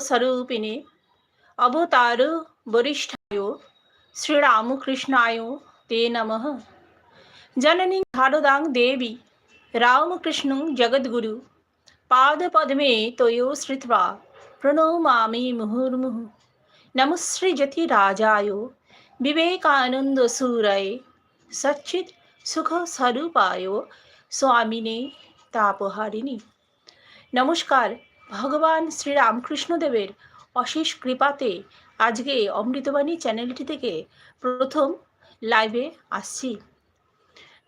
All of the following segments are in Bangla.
स्वरूपिणे अवतार वरिष्ठाय श्रीरामकृष्णाय ते नमः जननी भारदां देवी रामकृष्णं जगद्गुरु पादपद्मे तयो श्रुत्वा प्रणमामि मुहुर्मुहुः नमश्रीजतिराजाय विवेकानन्दसूरये सच्चित् সুখস্বরূপায় স্বামিনে তাপহারিণী নমস্কার ভগবান শ্রীরামকৃষ্ণদেবের অশেষ কৃপাতে আজকে অমৃতবাণী চ্যানেলটি থেকে প্রথম লাইভে আসছি।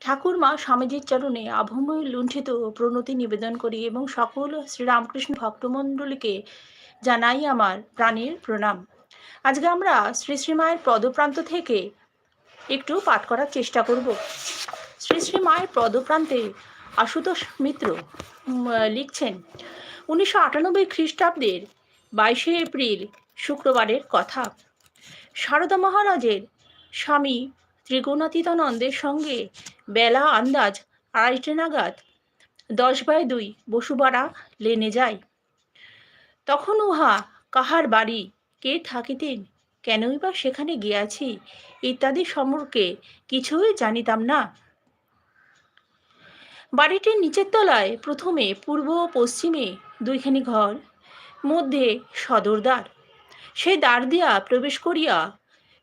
ঠাকুর মা স্বামীজির চরণে আভময় লুণ্ঠিত প্রণতি নিবেদন করি এবং সকল শ্রীরামকৃষ্ণ ভক্তমণ্ডলীকে জানাই আমার প্রাণের প্রণাম। আজকে আমরা শ্রী শ্রীমায়ের পদপ্রান্ত থেকে একটু পাঠ করার চেষ্টা করব। শ্রী শ্রীমায়ের পদপ্রান্তে আশুতোষ মিত্র লিখছেন উনিশশো আটানব্বই খ্রিস্টাব্দের বাইশে এপ্রিল শুক্রবারের কথা। সারদা মহারাজের স্বামী ত্রিগুণাতীতানন্দের সঙ্গে বেলা আন্দাজ আড়াইটে নাগাদ দশ বাই দুই বসুবাড়া লেনে যায়। তখন উহা কাহার বাড়ি, কে থাকিতেন, কেনই বা সেখানে গিয়াছি, ইত্যাদি সম্পর্কে কিছুই জানিতাম না। বাড়িটির নিচের তলায় প্রথমে পূর্ব ও পশ্চিমে দুইখানি ঘর, মধ্যে সদর দ্বার। সেই দ্বার দিয়া প্রবেশ করিয়া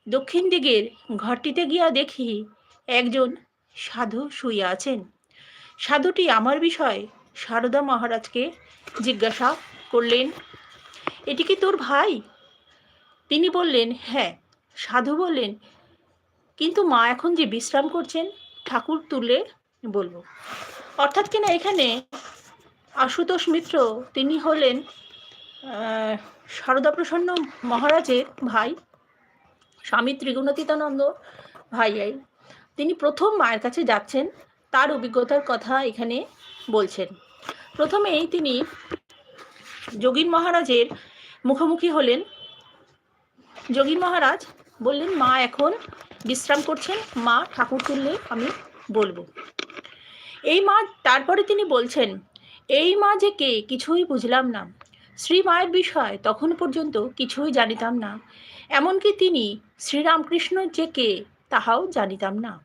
দক্ষিণ দিকের ঘরটিতে গিয়া দেখি একজন সাধু শুইয়া আছেন। সাধুটি আমার বিষয়ে সারদা মহারাজকে জিজ্ঞাসা করলেন, এটি কি তোর ভাই? তিনি বললেন হ্যাঁ। সাধু বললেন, কিন্তু মা এখন যে বিশ্রাম করছেন, ঠাকুর তুলে বলব। অর্থাৎ কিনা এখানে আশুতোষ মিত্র, তিনি হলেন সারদা প্রসন্ন মহারাজের ভাই, স্বামী ত্রিগুণাতীতানন্দ ভাই তিনি প্রথম মায়ের কাছে যাচ্ছেন, তার অভিজ্ঞতার কথা এখানে বলছেন। প্রথমেই তিনি যোগীন মহারাজের মুখোমুখি হলেন। যোগীন মহারাজ বললেন, মা এখন বিশ্রাম করছেন, মা ঠাকুর তুললে আমি বলব। এই মা, তারপরে তিনি বলছেন এই মা যে কে কিছুই বুঝলাম না। শ্রী মায়ের বিষয় তখন পর্যন্ত কিছুই জানিতাম না। এমনকি তিনি শ্রীরামকৃষ্ণ যে কে তাহাও জানিতাম না।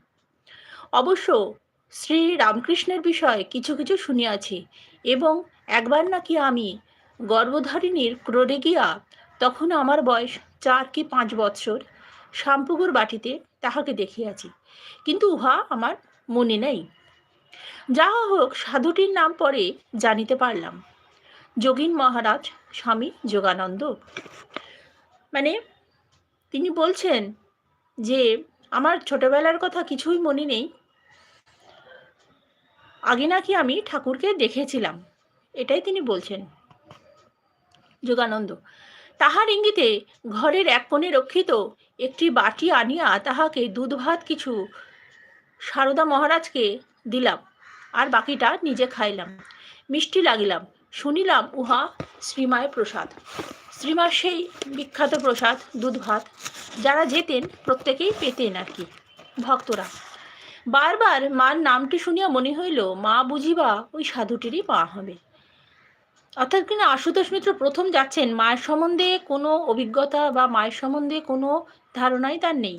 অবশ্য শ্রী রামকৃষ্ণের বিষয়ে কিছু কিছু শুনিয়াছি এবং একবার নাকি আমি গর্ভধারিণীর ক্রোড়ে গিয়া তখন আমার বয়স চার কি পাঁচ বৎসর শ্যামপুকুর বাটিতে তাহাকে দেখিয়াছি। কিন্তু উহা আমার মনে নেই। যাহা হোক, সাধুটির নাম পরে জানিতে পারলাম। যোগীন মহারাজ, স্বামী যোগানন্দ। মানে তিনি বলছেন যে, আমার ছোটবেলার কথা কিছুই মনে নেই। আগে নাকি আমি ঠাকুরকে দেখেছিলাম, এটাই তিনি বলছেন। যোগানন্দ, তাহার ইঙ্গিতে ঘরের এক কোণে রক্ষিত একটি বাটি আনিয়া তাহাকে দুধ ভাত কিছু সারদা মহারাজকে দিলাম। আর বাকিটা নিজে খাইলাম। মিষ্টি লাগিলাম। শুনিলাম উহা শ্রীমায় প্রসাদ। শ্রীমার সেই বিখ্যাত প্রসাদ, দুধ ভাত, যারা যেতেন প্রত্যেকেই পেতেন আর কি, ভক্তরা। বারবার মার নামটি শুনিয়া মনে হইল, মা বুঝিবা ওই সাধুটিরই মা হবে। অর্থাৎ কিনা আশুতোষ মিত্র প্রথম যাচ্ছেন, মায়ের সম্বন্ধে কোনো অভিজ্ঞতা বা মায়ের সম্বন্ধে কোনো ধারণাই তার নেই।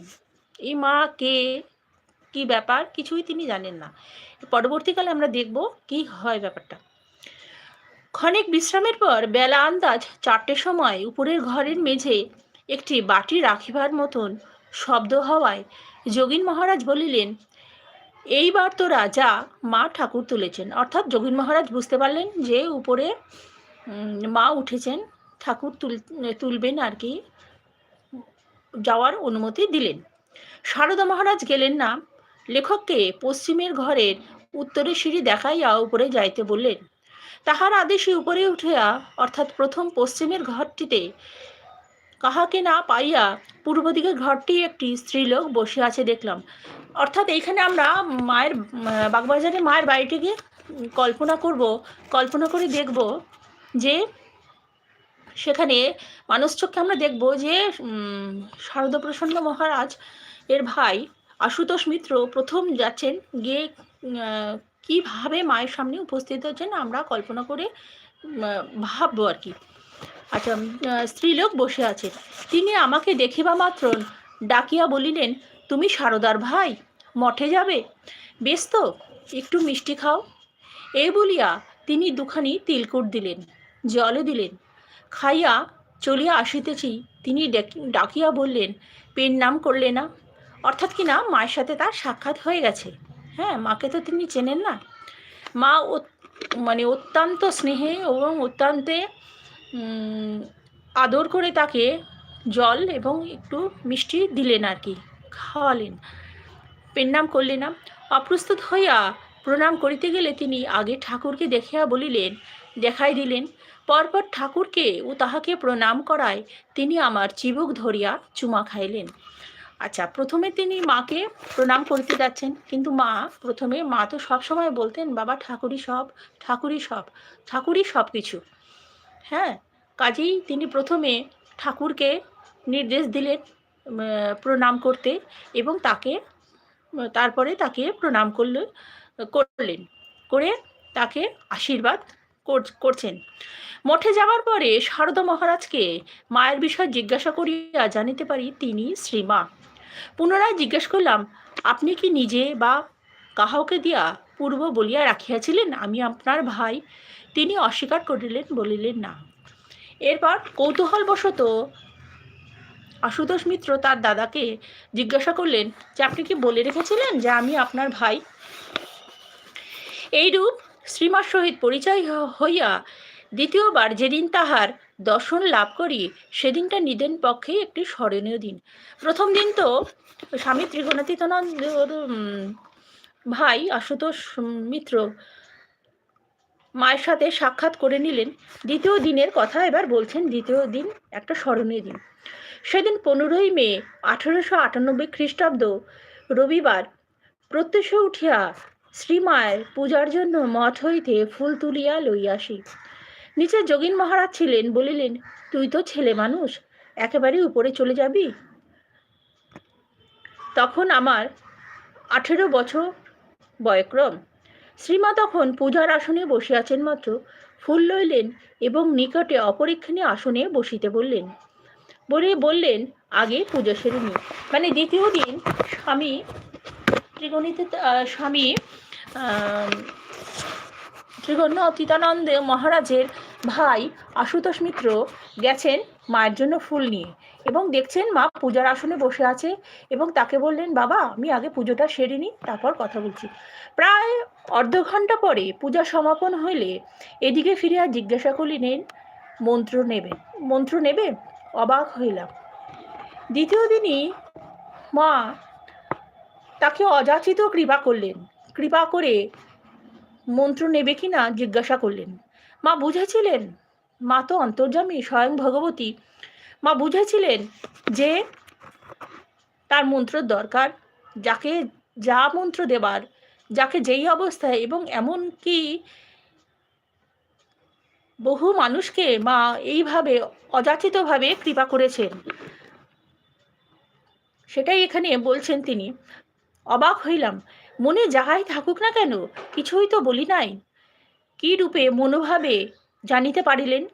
এই মা কে, কি ব্যাপার, কিছুই তিনি জানেন না। পরবর্তীকালে আমরা দেখব কি হয় ব্যাপারটা। ক্ষণিক বিশ্রামের পর বেলা আন্দাজ চারটের সময় উপরের ঘরের মেঝে একটি বাটি রাখিবার মতন শব্দ হওয়ায় যোগীন মহারাজ বলিলেন, এইবার তো রাজা মা ঠাকুর তুলেছেন। অর্থাৎ যোগীন মহারাজ বুঝতে পারলেন যে উপরে মা উঠেছেন, ঠাকুর তুল, তুলবেন আর কি, যাওয়ার অনুমতি দিলেন। সারদা মহারাজ গেলেন না। লেখককে পশ্চিমের ঘরের উত্তরের সিঁড়ি দেখাইয়া উপরে যাইতে বললেন, তাহার আদেশে উপরে উঠিয়া, অর্থাৎ প্রথম পশ্চিমের ঘরটিতে কাহাকে না পাইয়া পূর্ব দিকের ঘরটি একটি স্ত্রীলোক বসে আছে দেখলাম। অর্থাৎ এইখানে আমরা মায়ের বাগবাজারে মায়ের বাড়িটিকে কল্পনা করব, কল্পনা করে দেখব যে সেখানে মানুষ চোখে আমরা দেখব যে শারদপ্রসন্ন মহারাজ এর ভাই আশুতোষ মিত্র প্রথম যাচ্ছেন গিয়ে কীভাবে মায়ের সামনে উপস্থিত হচ্ছেন আমরা কল্পনা করে ভাববো আর কি। আচ্ছা স্ত্রীলোক বসে আছে। তিনি আমাকে দেখিবা মাত্র ডাকিয়া বলিলেন, তুমি সারদার ভাই, মঠে যাবে? বেশ তো, একটু মিষ্টি খাও। এই বলিয়া তিনি দুখানি তিলকুট দিলেন, জলও দিলেন। খাইয়া চলিয়া আসিতেছি, তিনি ডেক- ডাকিয়া বললেন, পেন নাম করলে না? অর্থাৎ কিনা মায়ের সাথে তার সাক্ষাৎ হয়ে গেছে। হ্যাঁ মাকে তো তিনি চেনেন না। মা মানে অত্যন্ত স্নেহে এবং অত্যন্তে আদর করে তাকে জল এবং একটু মিষ্টি দিলেন আর কি, খাওয়ালেন। পেন্নাম করলেন না। অপ্রস্তুত হইয়া প্রণাম করিতে গেলে তিনি আগে ঠাকুরকে দেখিয়া বলিলেন, দেখাই দিলেন। পরপর ঠাকুরকে ও তাহাকে প্রণাম করায় তিনি আমার চিবুক ধরিয়া চুমা খাইলেন। আচ্ছা প্রথমে তিনি মাকে প্রণাম করতে যাচ্ছেন, কিন্তু মা প্রথমে, মা তো সবসময় বলতেন, বাবা, ঠাকুরই সব ঠাকুরই সব ঠাকুরই সব কিছু হ্যাঁ কাজেই তিনি প্রথমে ঠাকুরকে নির্দেশ দিলেন প্রণাম করতে এবং তাকে, তারপরে তাকে প্রণাম করলে, করলেন, করে তাকে আশীর্বাদ কর- করছেন। মঠে যাওয়ার পরে শারদা মহারাজকে মায়ের বিষয় জিজ্ঞাসা করিয়া জানিতে পারি, তিনি শ্রীমা। পুনরায় জিজ্ঞেস করলাম, আপনি কি নিজে বা কাহাকে দিয়া পূর্ব বলিয়া রাখিয়াছিলেন? আমি আপনার ভাই। তিনি অস্বীকার করিলেন, বলিলেন, না। এরপর কৌতূহলবশত আশুতোষ মিত্র তার দাদাকে জিজ্ঞাসা করলেন, যে আপনি কি বলে রেখেছিলেন যে আমি আপনার ভাই? এইরূপ শ্রীমার সহিত পরিচয় হইয়া দ্বিতীয়বার যেদিন তাহার দর্শন লাভ করি, সেদিনটা নিদেন পক্ষে একটি স্মরণীয় দিন। প্রথম দিন তো স্বামী ত্রিগুণাতীতানন্দ ভাই আশুতোষ মিত্র মায়ের সাথে সাক্ষাৎ করে নিলেন। দ্বিতীয় দিনের কথা এবার বলছেন, দ্বিতীয় দিন একটা স্মরণীয় দিন। সেদিন পনেরোই মে আঠেরোশো আটানব্বই খ্রিস্টাব্দ রবিবার প্রত্যুষ উঠিয়া শ্রীমায়ের পূজার জন্য মঠ হইতে ফুল তুলিয়া লইয়াসি নিচে যোগীন মহারাজ ছিলেন, বলিলেন, তুই তো ছেলে মানুষ, একেবারে উপরে চলে যাবি? তখন আমার আঠেরো বছর বয়ক্রম, শ্রীমা তখন পূজার আসনে বসিয়াছেন মাত্র, ফুল লইলেন এবং নিকটে অপরীক্ষণীয় আসনে বসিতে বললেন। বলে বললেন, আগে পুজো সেরে নি। মানে দ্বিতীয় দিন স্বামী, ত্রিগণিত স্বামী আহ, ত্রিগণ্য অতীতানন্দ মহারাজের ভাই আশুতোষ মিত্র গেছেন মায়ের জন্য ফুল নিয়ে এবং দেখছেন মা পূজার আসনে বসে আছে এবং তাকে বললেন বাবা আমি আগে পুজোটা সেরে নিই তারপর কথা বলছি। প্রায় অর্ধ ঘণ্টা পরে পূজা সমাপন হইলে এদিকে ফিরে আর জিজ্ঞাসা করিলেন মন্ত্র নেবে? মন্ত্র নেবে? অবাক হইলাম। দ্বিতীয় দিনই মা তাকে অযাচিত কৃপা করলেন। কৃপা করে মন্ত্র নেবে কি না জিজ্ঞাসা করলেন। মা বুঝেছিলেন? মা তো অন্তর্যামী, স্বয়ং ভগবতী। মা বুঝেছিলেন যে তার মন্ত্র দরকার, যাকে যা মন্ত্র দেবার, যাকে যেই অবস্থায় এবং এমন কি বহু মানুষকে মা এইভাবে অযাচিতভাবে কৃপা করেছেন। সেটাই এখানে বলছেন তিনি। অবাক হইলাম। মনে যাহাই থাকুক না কেন, কিছুই তো বলি নাই। কি রূপে মনোভাবে জানিতে পারিলেন?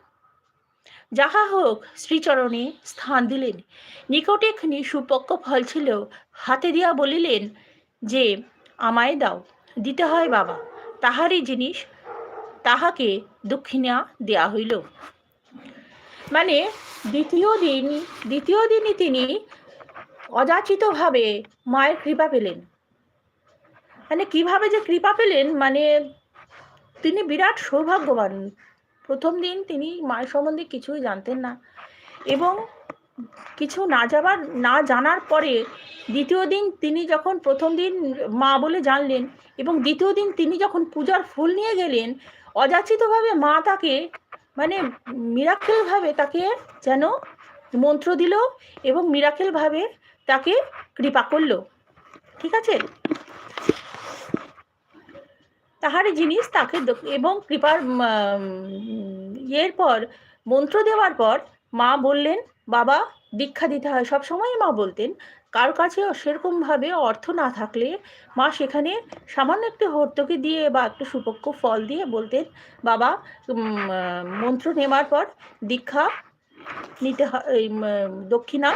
যাহা হোক, শ্রীচরণে স্থান দিলেন। নিকটে সুপক্ষ ফল ছিল, হাতে দিয়া বলিলেন যে, আমায় দাও, দিতে হয় বাবা, তাহারই জিনিস তাহাকে দক্ষিণা দেয়া হইল। মানে দ্বিতীয় দিন, দ্বিতীয় দিনই তিনি অযাচিতভাবে মায়ের কৃপা পেলেন। মানে কীভাবে যে কৃপা পেলেন মানে তিনি বিরাট সৌভাগ্যবান। প্রথম দিন তিনি মায়ের সম্বন্ধে কিছুই জানতেন না এবং কিছু না যাবার, না জানার পরে দ্বিতীয় দিন তিনি যখন প্রথম দিন মা বলে জানলেন এবং দ্বিতীয় দিন তিনি যখন পূজার ফুল নিয়ে গেলেন, অযাচিতভাবে মা তাকে মানে মিরাকেলভাবে তাকে যেন মন্ত্র দিল এবং মিরাকেলভাবে তাকে কৃপা করল। ঠিক আছে? তাহারই জিনিস তাকে এবং কৃপার ইয়ের পর, মন্ত্র দেওয়ার পর, মা বললেন, বাবা, দীক্ষা দিতে হয়। সব সময় মা বলতেন, কার কাছে সেরকমভাবে অর্থ না থাকলে মা সেখানে সামান্য একটু হর্তকি দিয়ে বা একটু সুপক্ষ ফল দিয়ে বলতেন, বাবা মন্ত্র নেওয়ার পর দীক্ষা নিতে হয় দক্ষিণা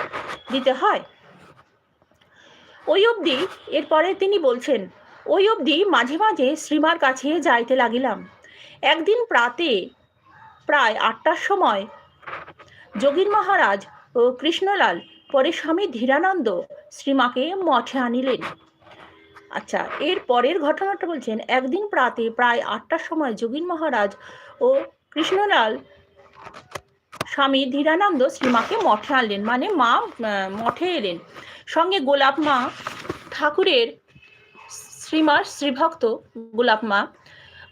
দিতে হয় ওই অবধি এরপরে তিনি বলছেন ওই অবধি মাঝে মাঝে শ্রীমার কাছে যাইতে লাগিলাম। একদিন প্রাতে প্রায় আটটার সময় যোগীর মহারাজ ও কৃষ্ণলাল, পরে স্বামী ধীরানন্দ শ্রীমাকে মঠে আনিলেন। আচ্ছা এর পরের ঘটনাটা বলছেন, একদিন প্রাতে প্রায় আটটার সময় যোগীন মহারাজ ও কৃষ্ণলাল স্বামী ধীরানন্দ শ্রীমাকে মঠে আনলেন। মানে মা মঠে এলেন। সঙ্গে গোলাপ মা ঠাকুরের শ্রীমার শ্রীভক্ত গোলাপ মা।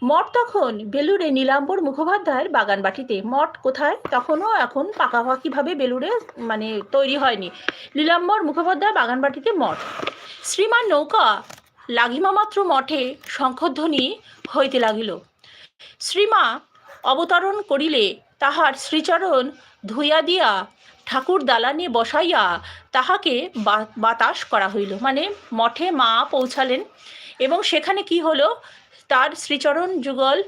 মঠ তখন বেলুড়ে নীলাম্বর মুখোপাধ্যায়ের বাগানবাটিতে। মঠ কোথায়? তখনও এখন পাকাপাকিভাবে বেলুড়ে মানে তৈরি হয়নি। নীলাম্বর মুখোপাধ্যায় বাগানবাটিতে মঠ। শ্রীমান নৌকা লাগিমা মাত্র মঠে শঙ্খধ্বনি হইতে লাগিল। শ্রীমা অবতরণ করিলে তাহার শ্রীচরণ ধুইয়া দিয়া ঠাকুর দালানে বসাইয়া তাহাকে বাতাস করা হইল। মানে মঠে মা পৌঁছালেন। এবং সেখানে কি হলো? তার শ্রীচরণ যুগল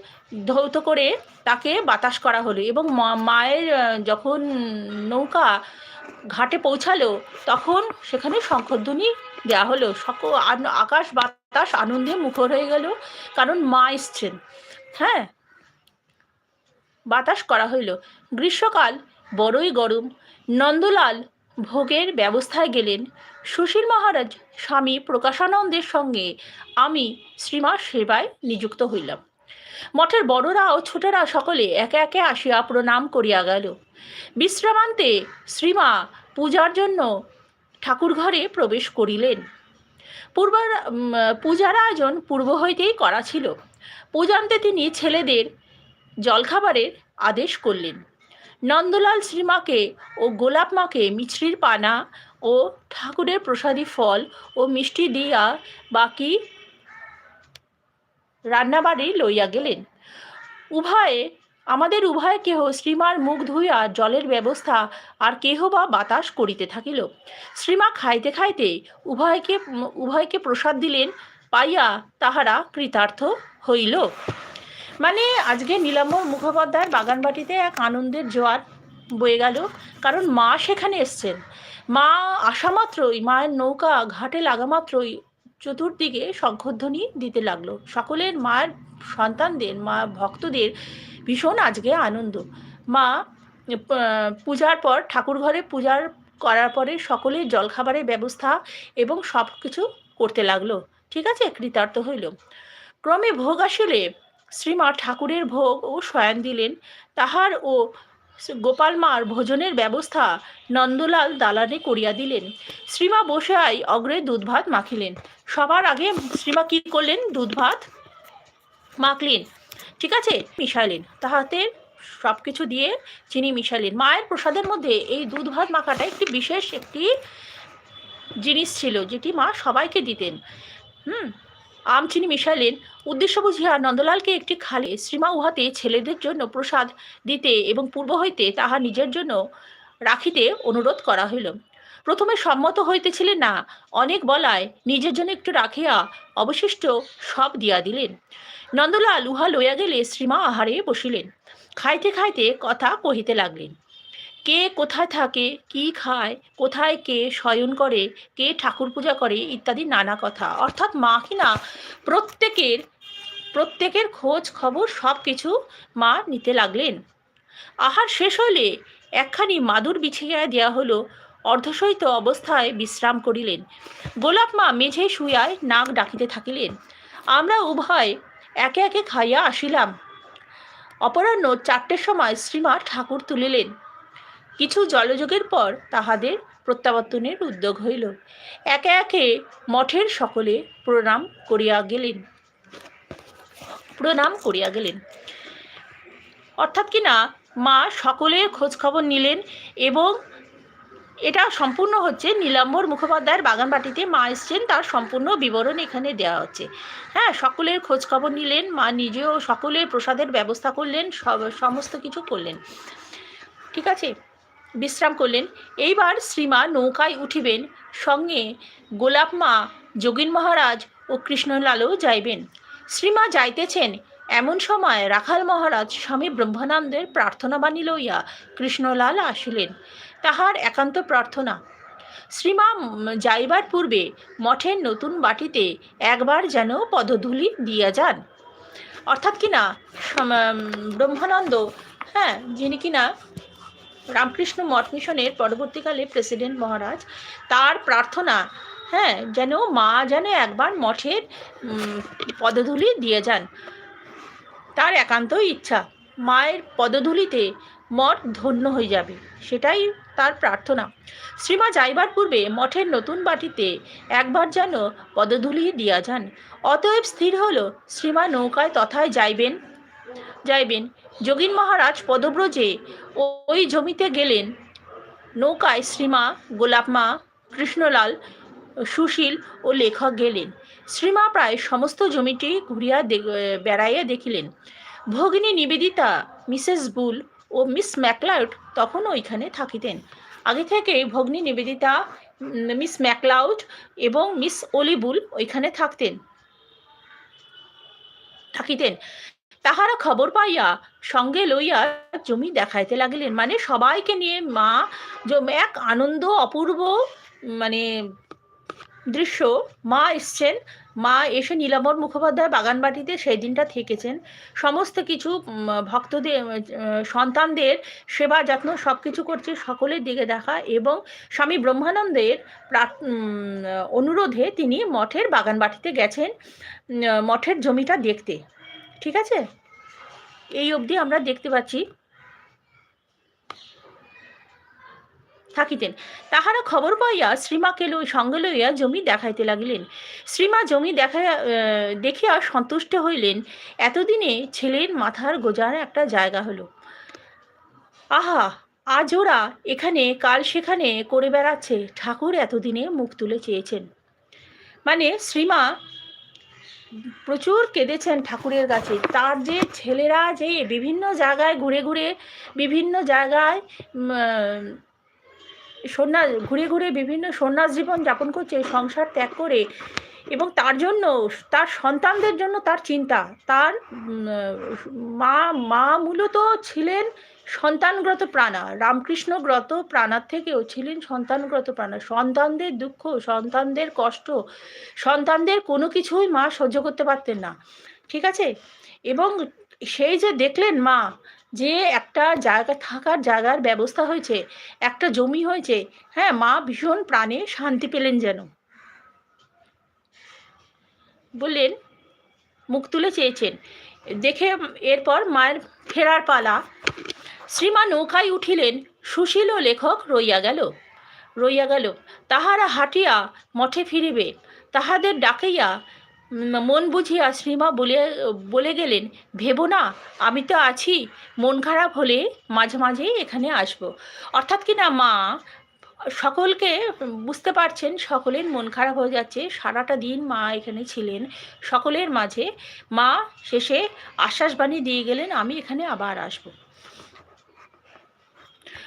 ধৌত করে তাকে বাতাস করা হলো এবং মায়ের যখন নৌকা ঘাটে পৌঁছালো, তখন সেখানে শঙ্খধ্বনি দেওয়া হলো। সক আকাশ বাতাস আনন্দে মুখর হয়ে গেল, কারণ মা এসছেন। হ্যাঁ? বাতাস করা হইল। গ্রীষ্মকাল বড়ই গরম। নন্দলাল ভোগের ব্যবস্থায় গেলেন। সুশীল মহারাজ স্বামী প্রকাশানন্দের সঙ্গে আমি শ্রীমার সেবায় নিযুক্ত হইলাম। মঠের বড়রা ও ছোটরা সকলে একে একে আসিয়া প্রণাম করিয়া গেল। বিশ্রামান্তে শ্রীমা পূজার জন্য ঠাকুর ঘরে প্রবেশ করিলেন। পূর্বার পূজার আয়োজন পূর্ব হইতেই করা ছিল। পূজান্তে তিনি ছেলেদের জলখাবারের আদেশ করলেন। নন্দলাল শ্রীমাকে ও গোলাপ মাকে মিছরির পানা ও ঠাকুরের প্রসাদী ফল ও মিষ্টি দিয়া বাকি রান্নাবাড়ি লইয়া গেলেন। উভয়ে, আমাদের উভয় কেহ শ্রীমার মুখ ধুইয়া জলের ব্যবস্থা আর কেহ বা বাতাস করিতে থাকিল। শ্রীমা খাইতে খাইতে উভয়কে উভয়কে প্রসাদ দিলেন, পাইয়া তাহারা কৃতার্থ হইল। মানে আজকে নীলাম্বর মুখোপাধ্যায়ের বাগানবাটিতে এক আনন্দের জোয়ার বয়ে গেল। কারণ মা সেখানে এসছেন। মা আসা মাত্রই, মায়ের নৌকা ঘাটে লাগা মাত্রই চতুর্দিকে শঙ্খধ্বনি দিতে লাগল। সকলের মায়ের সন্তানদের, মা ভক্তদের ভীষণ আজকে আনন্দ। মা পূজার পর, ঠাকুর ঘরে পূজার করার পরে সকলের জলখাবারের ব্যবস্থা এবং সব কিছু করতে লাগল। ঠিক আছে, কৃতার্থ হইল। ক্রমে ভোগ আসিলে শ্রীমা ঠাকুরের ভোগ ও শয়ন দিলেন। তাহার ও গোপাল মার ভোজনের ব্যবস্থা নন্দলাল দালানে করিয়া দিলেন। শ্রীমা বসে আই অগ্রে দুধ ভাত মাখিলেন। সবার আগে শ্রীমা কি করলেন? দুধ ভাত মাখলেন। ঠিক আছে? মিশাইলেন। তাহাতে সব কিছু দিয়ে চিনি মিশাইলেন। মায়ের প্রসাদের মধ্যে এই দুধ ভাত মাখাটা একটি বিশেষ একটি জিনিস ছিল, যেটি মা সবাইকে দিতেন। হুম? আম চিনি মিশাইলেন। উদ্দেশ্য বুঝিয়া নন্দলালকে একটি খালে শ্রীমা উহাতে ছেলেদের জন্য প্রসাদ দিতে এবং পূর্ব হইতে তাহা নিজের জন্য রাখিতে অনুরোধ করা হইল। প্রথমে সম্মত হইতেছিলেন, না, অনেক বলায় নিজের জন্য একটু রাখিয়া অবশিষ্ট সব দিয়া দিলেন। নন্দলাল উহা লইয়া গেলে শ্রীমা আহারে বসিলেন। খাইতে খাইতে কথা কহিতে লাগলেন। কে কোথায় থাকে, কি খায়, কোথায় কে শয়ন করে, কে ঠাকুর পূজা করে ইত্যাদি নানা কথা। অর্থাৎ মা কিনা প্রত্যেকের প্রত্যেকের খোঁজ খবর সব কিছু মা নিতে লাগলেন। আহার শেষ হলে একখানি মাদুর বিছিয়া দেওয়া হলো অর্ধশয়িত অবস্থায় বিশ্রাম করিলেন। গোলাপ মা মেঝে শুয়ায় নাক ডাকিতে থাকিলেন। আমরা উভয় একে একে খাইয়া আসিলাম। অপরাহ্ন চারটের সময় শ্রীমা ঠাকুর তুলিলেন। কিছু জলযোগের পর তাহাদের প্রত্যাবর্তনের উদ্যোগ হইল। একে একে মঠের সকলে প্রণাম করিয়া গেলেন। প্রণাম করিয়া গেলেন। অর্থাৎ কিনা মা সকলের খোঁজ খবর নিলেন এবং এটা সম্পূর্ণ হচ্ছে নীলাম্বর মুখোপাধ্যায়ের বাগানবাটিতে মা এসছেন, তার সম্পূর্ণ বিবরণ এখানে দেওয়া হচ্ছে। হ্যাঁ সকলের খোঁজ খবর নিলেন, মা নিজেও সকলের প্রসাদের ব্যবস্থা করলেন, সব, সমস্ত কিছু করলেন। ঠিক আছে? বিশ্রাম করলেন। এইবার শ্রীমা নৌকায় উঠিবেন, সঙ্গে গোলাপ মা, যোগীন মহারাজ ও কৃষ্ণলালও যাইবেন। শ্রীমা যাইতেছেন, এমন সময় রাখাল মহারাজ স্বামী ব্রহ্মানন্দের প্রার্থনা বাণী লইয়া কৃষ্ণলাল আসিলেন, তাহার একান্ত প্রার্থনা। শ্রীমা যাইবার পূর্বে মঠের নতুন বাটিতে একবার যেন পদধূলি দিয়া যান। অর্থাৎ কিনা ব্রহ্মানন্দ হ্যাঁ যিনি কিনা রামকৃষ্ণ মঠ মিশনের পরবর্তীকালে প্রেসিডেন্ট মহারাজ তার প্রার্থনা হ্যাঁ যেন মা যেন একবার মঠের পদধূলি দিয়ে যান। তার একান্ত ইচ্ছা, মায়ের পদধূলিতে মঠ ধন্য হয়ে যাবে, সেটাই তার প্রার্থনা। শ্রীমা যাইবার পূর্বে মঠের নতুন বাটিতে একবার যেন পদধূলি দিয়া যান। অতএব স্থির হল, শ্রীমা নৌকায় তথায় যাইবেন যাইবেন। যোগীন মহারাজ পদব্রজে ওই জমিতে গেলেন। নৌকায় শ্রীমা গোলাপমা কৃষ্ণলাল, সুশীল ও লেখক গেলেন। শ্রীমা প্রায় সমস্ত জমিটি ঘুরিয়া বেড়াইয়া দেখিলেন। ভগিনী নিবেদিতা, মিসেস বুল ও মিস ম্যাকলাউড তখন ওইখানে থাকিতেন। আগে থেকে ভগ্নী নিবেদিতা মিস ম্যাকলাউড এবং মিস অলিবুল ওইখানে থাকতেন, থাকিতেন। তাহারা খবর পাইয়া সঙ্গে লইয়া জমি দেখাইতে লাগিলেন। মানে সবাইকে নিয়ে মা জমি, এক আনন্দ অপূর্ব মানে দৃশ্য। মা এসছেন। মা এসে নীলাম্বর মুখোপাধ্যায় বাগানবাটিতে সেই দিনটা থেকেছেন। সমস্ত কিছু ভক্তদের সন্তানদের সেবা যত্ন সব কিছু করছে সকলের দিকে দেখা এবং স্বামী ব্রহ্মানন্দের অনুরোধে তিনি মঠের বাগানবাটিতে গেছেন মঠের জমিটা দেখতে। ঠিক আছে? এই অবধি আমরা দেখতে পাচ্ছি। থাকিতেন। তাহারা খবর পাইয়া শ্রীমাকে লই সঙ্গে লইয়া জমি দেখাইতে লাগিলেন। শ্রীমা জমি দেখা দেখিয়া সন্তুষ্ট হইলেন। এতদিনে ছেলের মাথার গোজার একটা জায়গা হলো। আহা, আজ ওরা এখানে, কাল সেখানে করে বেড়াচ্ছে। ঠাকুর এতদিনে মুখ তুলে চেয়েছেন। মানে শ্রীমা প্রচুর কেঁদেছেন ঠাকুরের কাছে। তার যে ছেলেরা যে বিভিন্ন জায়গায় ঘুরে ঘুরে, বিভিন্ন জায়গায় সন্ন্যাস, ঘুরে ঘুরে বিভিন্ন সন্ন্যাস জীবন যাপন করছে সংসার ত্যাগ করে। এবং তার জন্য, তার সন্তানদের জন্য তার চিন্তা। তার মা মা মূলত ছিলেন সন্তানগ্রত প্রাণা। রামকৃষ্ণগ্রত প্রাণার থেকেও ছিলেন সন্তানগ্রত প্রাণা। সন্তানদের দুঃখ, সন্তানদের কষ্ট, সন্তানদের কোনো কিছুই মা সহ্য করতে পারতেন না। ঠিক আছে? এবং সেই যে দেখলেন মা যে একটা জায়গা, থাকার জায়গার ব্যবস্থা হয়েছে, একটা জমি হয়েছে হ্যাঁ মা ভীষণ প্রাণে শান্তি পেলেন যেন। বললেন, মুখ তুলে চেয়েছেন। দেখে এরপর মায়ের ফেরার পালা। শ্রীমা নৌকায় উঠিলেন, সুশীল লেখক রইয়া গেল। রইয়া গেল, তাহারা হাঁটিয়া মঠে ফিরিবে, তাহাদের ডাকাইয়া মন বুঝিয়া শ্রীমা বলে বলে গেলেন, ভেবো না, আমি তো আছি, মন খারাপ হলে মাঝে মাঝেই এখানে আসব। অর্থাৎ কি না, মা, সকলকে বুঝতে পারছেন, সকলের মন খারাপ হয়ে যাচ্ছে, সারাটা দিন মা এখানে ছিলেন, সকলের মাঝে মা শেষে আশ্বাসবাণী দিয়ে গেলেন, আমি এখানে আবার আসব।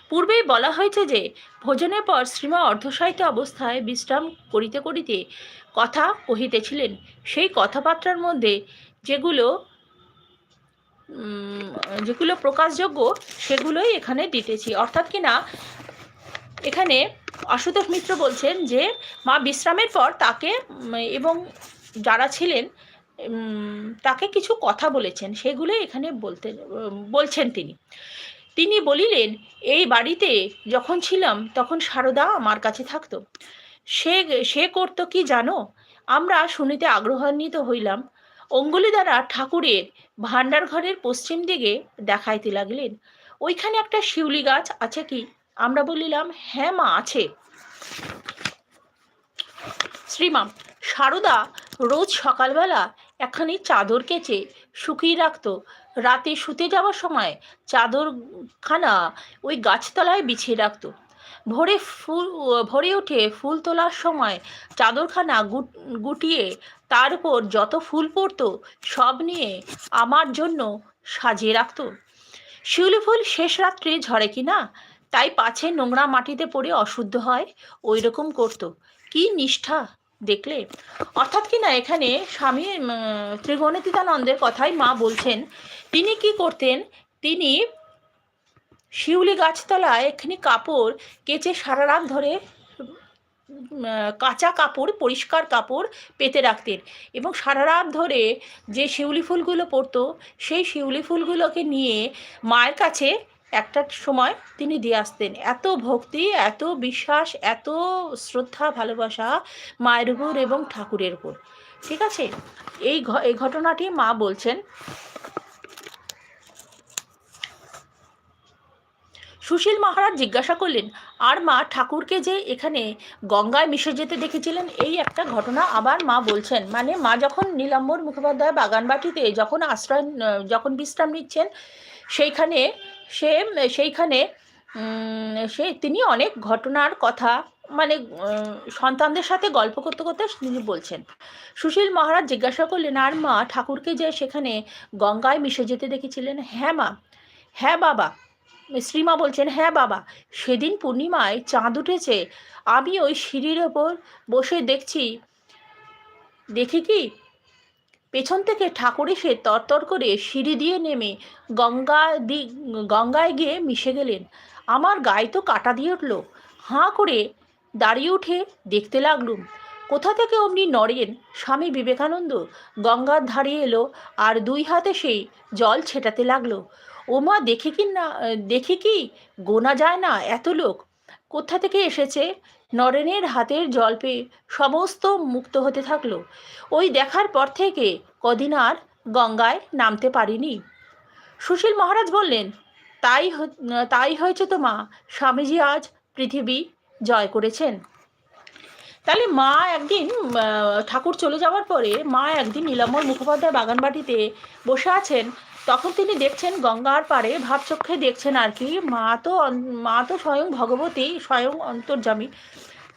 পূর্বেই বলা হয়েছে যে, ভোজনের পর শ্রীমা অর্ধসাহিত্য অবস্থায় বিশ্রাম করিতে করিতে কথা কহিতেছিলেন। সেই কথাবার্তার মধ্যে যেগুলো যেগুলো প্রকাশযোগ্য সেগুলোই এখানে দিতেছি। অর্থাৎ কি না, এখানে আশুতোষ মিত্র বলছেন যে, মা বিশ্রামের পর তাকে এবং যারা ছিলেন তাকে কিছু কথা বলেছেন। সেগুলো এখানে বলতে, বলছেন তিনি। তিনি বলিলেন, এই বাড়িতে যখন ছিলাম তখন সারদা আমার কাছে থাকতো। সে সে করতো কি জানো? আমরা শুনিতে আগ্রহান্বিত হইলাম। অঙ্গুলি দ্বারা ঠাকুরের ভাণ্ডার ঘরের পশ্চিম দিকে দেখাইতে লাগলেন। ওইখানে একটা শিউলি গাছ আছে কি? আমরা বলিলাম হ্যাঁ মা, আছে। শ্রীমা সারদা রোজ সকালবেলা একখানি চাদর কেচে শুকিয়ে রাখত। রাতে শুতে যাওয়ার সময় চাদরখানা ওই গাছতলায় বিছিয়ে রাখত। ভোরে ফুল, ভরে উঠে ফুল তোলার সময় চাদরখানা গুটিয়ে তার উপর যত ফুল পড়ত সব নিয়ে আমার জন্য সাজিয়ে রাখত। শিউলি ফুল শেষ রাত্রে ঝরে কি না, তাই পাছে নোংরা মাটিতে পড়ে অশুদ্ধ হয় ওই রকম করতো। কি নিষ্ঠা! দেখলে? অর্থাৎ কি না, এখানে স্বামী ত্রিগণতীতানন্দের কথাই মা বলছেন। তিনি কি করতেন? তিনি শিউলি গাছতলায় একখানি কাপড় কেচে সারা রাত ধরে কাঁচা কাপড়, পরিষ্কার কাপড় পেতে রাখতেন এবং সারা রাত ধরে যে শিউলি ফুলগুলো পড়তো সেই শিউলি ফুলগুলোকে নিয়ে মায়ের কাছে একটা সময় তিনি দিয়ে আসতেন। এত ভক্তি, এত বিশ্বাস, এত শ্রদ্ধা, ভালোবাসা মায়ের উপর এবং ঠাকুরের উপর। ঠিক আছে? এই এই ঘটনাটি মা বলছেন, সুশীল মহারাজ জিজ্ঞাসা করলেন, আর মা, ঠাকুরকে যে এখানে গঙ্গায় মিশে যেতে দেখেছিলেন, এই একটা ঘটনা আবার মা বলছেন। মানে মা যখন নীলাম্বর মুখোপাধ্যায় বাগানবাটিতে যখন আশ্রয়, যখন বিশ্রাম নিচ্ছেন, সেইখানে সে, সেইখানে সে, তিনি অনেক ঘটনার কথা মানে সন্তানদের সাথে গল্প করতে করতে তিনি বলছেন। সুশীল মহারাজ জিজ্ঞাসা করলেন, আর মা, ঠাকুরকে যে সেখানে গঙ্গায় মিশে যেতে দেখেছিলেন? হ্যাঁ মা হ্যাঁ বাবা। শ্রীমা বলছেন হ্যাঁ বাবা, সেদিন পূর্ণিমায় চাঁদ উঠেছে। আমি ওই সিঁড়ির ওপর বসে দেখছি, দেখি কি পেছন থেকে ঠাকুর এসে তরতর করে সিঁড়ি দিয়ে নেমে গঙ্গা দি গঙ্গায় গিয়ে মিশে গেলেন। আমার গায়ে তো কাটা দিয়ে উঠল। হাঁ করে দাঁড়িয়ে উঠে দেখতে লাগলুম। কোথা থেকে অমনি নড়েন স্বামী বিবেকানন্দ? গঙ্গার ধারে এলো আর দুই হাতে সেই জল ছেটাতে লাগল। ওমা, দেখে কি না, দেখে কি গোনা যায় না এত লোক? কোথা থেকে এসেছে? নরেনের হাতের জল পেয়ে সমস্ত মুক্ত হতে থাকল। ওই দেখার পর থেকে কদিন আর গঙ্গায় নামতে পারিনি। সুশীল মহারাজ বললেন, তাই তাই হয়েছে তো মা, স্বামীজি আজ পৃথিবী জয় করেছেন। তাহলে মা একদিন ঠাকুর চলে যাওয়ার পরে মা একদিন নীলাম্বর মুখোপাধ্যায় বাগানবাটিতে বসে আছেন তখন তিনি দেখছেন গঙ্গার পারে ভাবচক্ষে দেখছেন আর কি। মা তো মা তো স্বয়ং ভগবতী, স্বয়ং অন্তর্জামী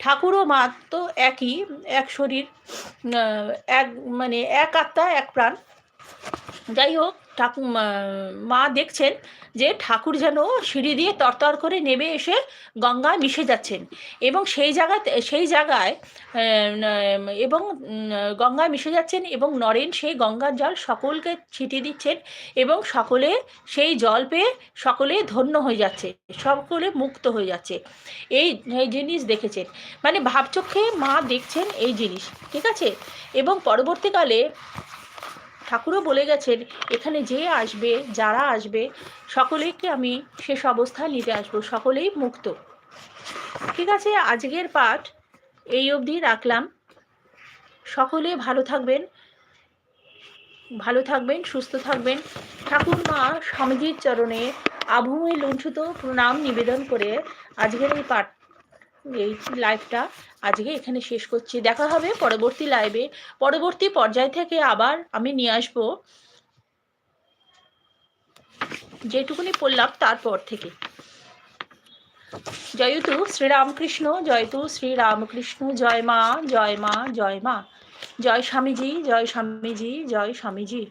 ঠাকুর ও মা তো একই, এক শরীর এক মানে এক আত্মা, এক প্রাণ। যাই হোক ঠাকুর মা দেখছেন যে ঠাকুর যেন সিঁড়ি দিয়ে তরতর করে নেমে এসে গঙ্গায় মিশে যাচ্ছেন এবং সেই জায়গাতে, সেই জায়গায় এবং গঙ্গায় মিশে যাচ্ছেন এবং নরেন সেই গঙ্গার জল সকলকে ছিটিয়ে দিচ্ছেন এবং সকলে সেই জল পেয়ে সকলে ধন্য হয়ে যাচ্ছে, সকলে মুক্ত হয়ে যাচ্ছে। এই এই জিনিস দেখেছেন। মানে ভাবচক্ষে মা দেখছেন এই জিনিস, ঠিক আছে? এবং পরবর্তীকালে ঠাকুরও বলে গেছেন, এখানে যে আসবে, যারা আসবে, সকলেকে আমি শেষ অবস্থায় নিতে আসব, সকলেই মুক্ত। ঠিক আছে, আজকের পাঠ এই অবধি রাখলাম। সকলে ভালো থাকবেন ভালো থাকবেন, সুস্থ থাকবেন। ঠাকুর মা স্বামীজির চরণে আভূমি লুণ্ঠিত প্রণাম নিবেদন করে আজকের এই পাঠ এই লাইভটা আজকে এখানে শেষ করছি। দেখা হবে পরবর্তী লাইভে পরবর্তী পর্যায় থেকে আবার আমি নিয়ে আসব। যেটুকুনি পড়লাম তারপর থেকে। জয়তু শ্রীরামকৃষ্ণ জয়তু শ্রীরামকৃষ্ণ, জয় মা জয় মা জয় মা। জয় স্বামীজি জয় স্বামীজি জয় স্বামীজি।